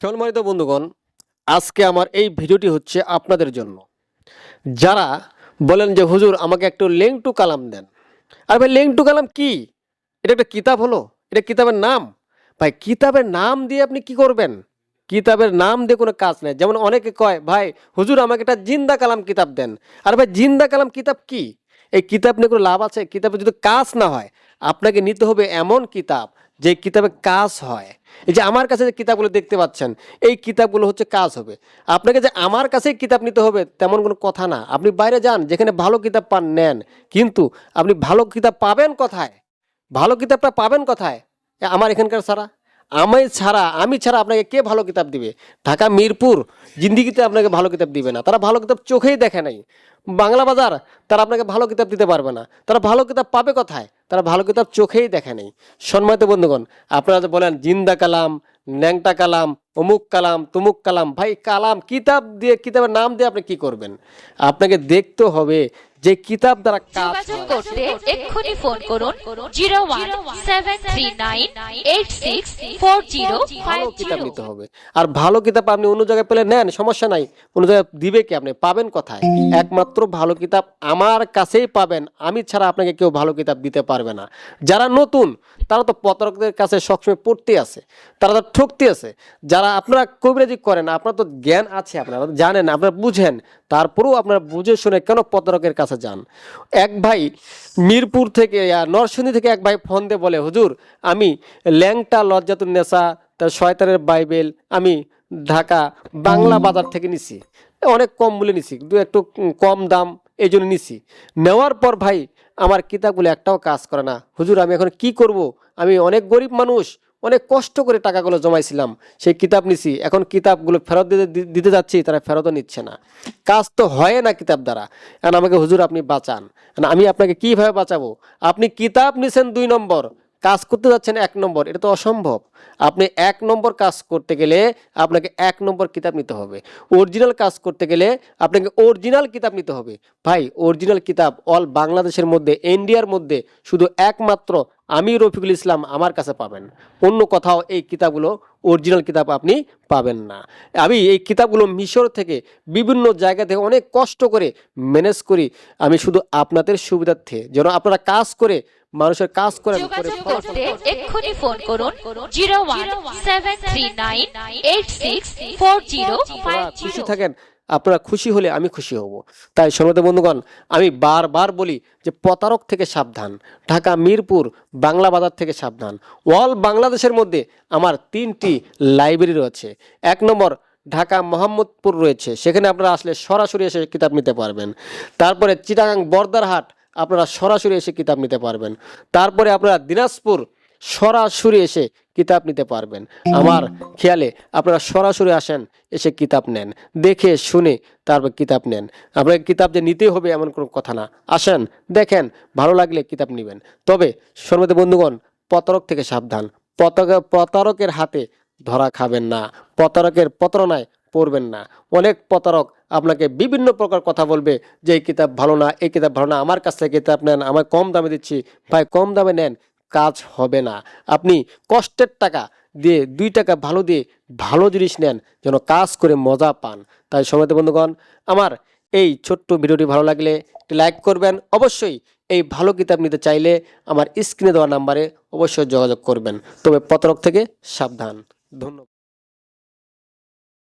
সম্মানিত বন্ধুগণ, আজকে আমার এই ভিডিওটি হচ্ছে আপনাদের জন্য। যারা বলেন যে, হুজুর, আমাকে একটু লেংটু কালাম দেন। আর ভাই, লেংটু কালাম কি? এটা একটা কিতাব হলো? এটা কিতাবের নাম? ভাই, কিতাবের নাম দিয়ে আপনি কি করবেন? কিতাবের নাম দিয়ে কোনো কাজ নেই। যেমন অনেকে কয়, ভাই, হুজুর, আমাকে একটা জিন্দা কালাম কিতাব দেন। আর ভাই, জিন্দা কালাম কিতাব কি? এই কিতাব নিয়ে কোনো লাভ আছে? কিতাবে যদি কাজ না হয়, আপনাকে নিতে হবে এমন কিতাব যে কিতাবে কাজ হয়, এই যে আমার কাছে যে কিতাবগুলো দেখতে পাচ্ছেন, এই কিতাবগুলো হচ্ছে কাজ হবে। আপনাকে যে আমার কাছেই কিতাব নিতে হবে তেমন কোনো কথা না। আপনি বাইরে যান, যেখানে ভালো কিতাব পান, নেন। কিন্তু আপনি ভালো কিতাব পাবেন কোথায়? ভালো কিতাবটা পাবেন কোথায়? আমার এখানকার ছাড়া আমি ছাড়া আমি ছাড়া আপনাকে কে ভালো কিতাব দিবে? ঢাকা, মিরপুর, জিন্দিগিতে আপনাকে ভালো কিতাব দিবে না। তারা ভালো কিতাব চোখেই দেখে নাই। বাংলা বাজার, তারা আপনাকে ভালো কিতাব দিতে পারবে না। তারা ভালো কিতাব পাবে কোথায়? তারা ভালো কিতাব চোখেই দেখে নেই। সম্মানিত বন্ধুগণ, আপনারা যে বলেন জিন্দা কালাম, ন্যাংটা কালাম, অমুক কালাম, তুমুক কালাম, ভাই কালাম কিতাব দিয়ে, কিতাবের নাম দিয়ে আপনি কি করবেন? আপনাকে দেখতে হবে যে কিতাব দ্বারা কাজ করতে এক্ষুনি ফোন করুন zero one seven three nine eight six four zero ভালো কিতাব নিতে হবে। আর ভালো কিতাব আপনি অন্য জায়গায় পেলে নেন সমস্যা নাই। অন্য জায়গায় দিবে কি আপনি? পাবেন কোথায়? একমাত্র ভালো কিতাব আমার কাছেই পাবেন। আমি ছাড়া আপনাকে কেউ ভালো কিতাব দিতে পারবে না। যারা নতুন তারা তো প্রতারকদের কাছে সবসময় পড়তে আছে তারা তো ঠকতে আছে যারা আপনারা কবিরাজি করেন আপনার তো জ্ঞান আছে আপনারা জানেন আপনারা বুঝেন। তারপরেও আপনারা বুঝে শুনে কেন প্রতারকের কাছে যান। এক ভাই মিরপুর থেকে নরসিংদী থেকে এক ভাই ফোন দিয়ে বলে, হুজুর, আমি ল্যাংটা লজ্জাতুন নেশা, তার শয়তানের বাইবেল, আমি ঢাকা বাংলা বাজার থেকে নিছি। অনেক কম মূল্যে নিছি, দু একটু কম দাম, এই জন্য নিছি। নেওয়ার পর ভাই, আমার কিতাবগুলো একটাও কাজ করে না। হুজুর, আমি এখন কি করব? আমি অনেক গরিব মানুষ অনেক কষ্ট করে টাকাগুলো জমাইছিলাম। সেই কিতাব নিছি। এখন কিতাবগুলো ফেরত দিতে দিতে যাচ্ছি, তারা ফেরতও নিচ্ছে না। কাজ তো হয় না কিতাব দ্বারা। এখন আমাকে হুজুর, আপনি বাঁচান। আমি আপনাকে কীভাবে বাঁচাবো? আপনি কিতাব নিছেন দুই নম্বর। কাজ করতে যাচ্ছেন এক নম্বর। এটা তো অসম্ভব। আপনি এক নম্বর কাজ করতে গেলে আপনাকে এক নম্বর কিতাব নিতে হবে। অরিজিনাল কাজ করতে গেলে আপনাকে অরিজিনাল কিতাব নিতে হবে। ভাই, অরিজিনাল কিতাব অল বাংলাদেশের মধ্যে ইন্ডিয়ার মধ্যে শুধু একমাত্র আমি রফিকুল ইসলাম আমার কাছে পাবেন। অন্য কোথাও এই কিতাবগুলো অরিজিনাল কিতাব আপনি পাবেন না। আমি এই কিতাবগুলো মিশর থেকে বিভিন্ন জায়গা থেকে অনেক কষ্ট করে ম্যানেজ করি। আমি শুধু আপনাদের সুবিধার্থে যেন আপনারা কাজ করে মানুষের কাজ করেন করে যোগাযোগ ফলাফল করতে এক্ষুনি ফোন করুন zero one seven three nine eight six four zero খুশি থাকেন আপনারা খুশি হলে আমি খুশি হব। তাই সর্বত বন্ধুগণ, আমি বারবার বলি যে প্রতারক থেকে সাবধান, ঢাকা, মিরপুর, বাংলা বাজার থেকে সাবধান। অল বাংলাদেশের মধ্যে আমার তিনটি লাইব্রেরি রয়েছে। এক নম্বর ঢাকা মোহাম্মদপুর রয়েছে, সেখানে আপনারা আসলে সরাসরি এসে কিতাব নিতে পারবেন। তারপরে চিটাগাং বর্দারহাট, আপনারা সরাসরি এসে কিতাব নিতে পারবেন। তারপরে আপনারা দিনাজপুর সরাসরি এসে কিতাব নিতে পারবেন। আমার খেয়ালে আপনারা সরাসরি আসেন, এসে কিতাব নেন। দেখে, শুনে তারপর কিতাব নেন। আপনাকে কিতাব যে নিতেই হবে এমন কোনো কথা না। আসেন, দেখেন, ভালো লাগলে কিতাব নেবেন। তবে সর্বদা বন্ধুগণ, প্রতারক থেকে সাবধান। পতাকা- প্রতারকের হাতে ধরা খাবেন না। প্রতারকের প্রতারণায় পড়বেন না। অনেক প্রতারক আপনাকে বিভিন্ন প্রকার কথা বলবে যে, এই কিতাব ভালো না, এই কিতাব ভালো না, আমার কাছ থেকে কিতাব নেন আমার কম দামে দিচ্ছি, ভাই, কম দামে নেন। কাজ হবে না। আপনি কষ্টের টাকা দিয়ে, দুই টাকা ভালো দিয়ে ভালো জিনিস নেন, যেন কাজ করে মজা পান। তাই সময় বন্ধুগণ, আমার এই ছোট্ট ভিডিওটি ভালো লাগলে লাইক করবেন। অবশ্যই এই ভালো কিতাব নিতে চাইলে আমার স্ক্রিনে দেওয়া নাম্বারে অবশ্যই যোগাযোগ করবেন। তবে পতরক থেকে সাবধান। ধন্যবাদ।